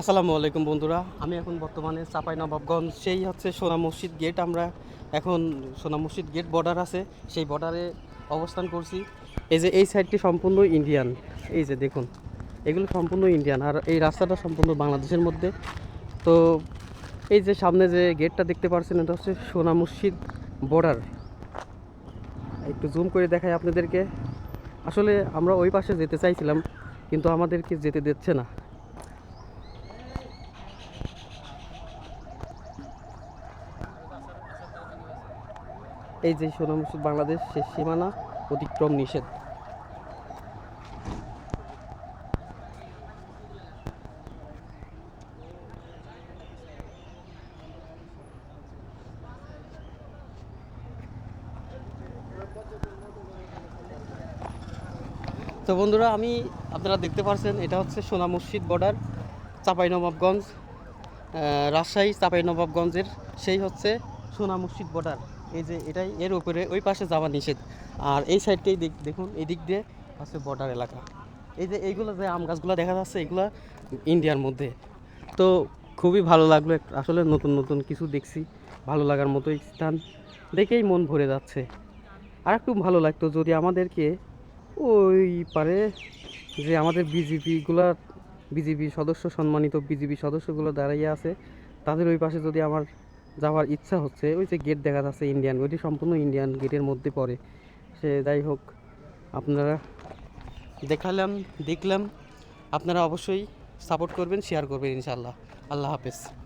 আসসালামু আলাইকুম বন্ধুরা, আমি এখন বর্তমানে চাপাই নবাবগঞ্জ সেই হচ্ছে সোনা মসজিদ গেট আমরা এখন সোনা মসজিদ গেট বর্ডার আছে, সেই বর্ডারে অবস্থান করছি। এই যে এই সাইডটি সম্পূর্ণ ইন্ডিয়ান এই যে দেখুন, এগুলো সম্পূর্ণ ইন্ডিয়ান আর এই রাস্তাটা সম্পূর্ণ বাংলাদেশের মধ্যে। তো এই যে সামনে যে গেটটা দেখতে পাচ্ছেন এটা হচ্ছে সোনা মসজিদ বর্ডার একটু জুম করে দেখাই আপনাদেরকে। আসলে আমরা ওই পাশে যেতে চাইছিলাম, কিন্তু আমাদেরকে যেতে দিচ্ছে না। এই যে সোনা মসজিদ বাংলাদেশ শেষ সীমানা অতিক্রম নিষেধ। তো বন্ধুরা, আমি আপনারা দেখতে পাচ্ছেন এটা হচ্ছে সোনা মসজিদ বর্ডার চাঁপাইনবাবগঞ্জ রাজশাহী চাঁপাইনবাবগঞ্জের সেই হচ্ছে সোনা মসজিদ বর্ডার। এই যে এটাই, এর উপরে ওই পাশে যাওয়া নিষেধ। আর এই সাইডটাই দেখুন এই দিক দিয়ে হচ্ছে বর্ডার এলাকা। এই যে এইগুলো যে আম গাছগুলো দেখা যাচ্ছে, এগুলো ইন্ডিয়ার মধ্যে। তো খুবই ভালো লাগল আসলে নতুন নতুন কিছু দেখছি। ভালো লাগার মতোই স্থান। দেখেই মন ভরে যাচ্ছে। আর একটু ভালো লাগতো যদি আমাদেরকে ওই পারে যে আমাদের বিজেপিগুলা বিজেপি সদস্য, সম্মানিত বিজেপি সদস্যগুলো দাঁড়িয়ে আছে, তাদের ওই পাশে যদি আমার যাওয়ার ইচ্ছা হচ্ছে। ওই যে গেট দেখা যাচ্ছে ইন্ডিয়ান ওইটি সম্পূর্ণ ইন্ডিয়ান গেটের মধ্যে পড়ে। সে যাই হোক, আপনারা দেখালাম, দেখলাম। আপনারা অবশ্যই সাপোর্ট করবেন শেয়ার করবেন ইনশাল্লাহ আল্লাহ হাফেজ।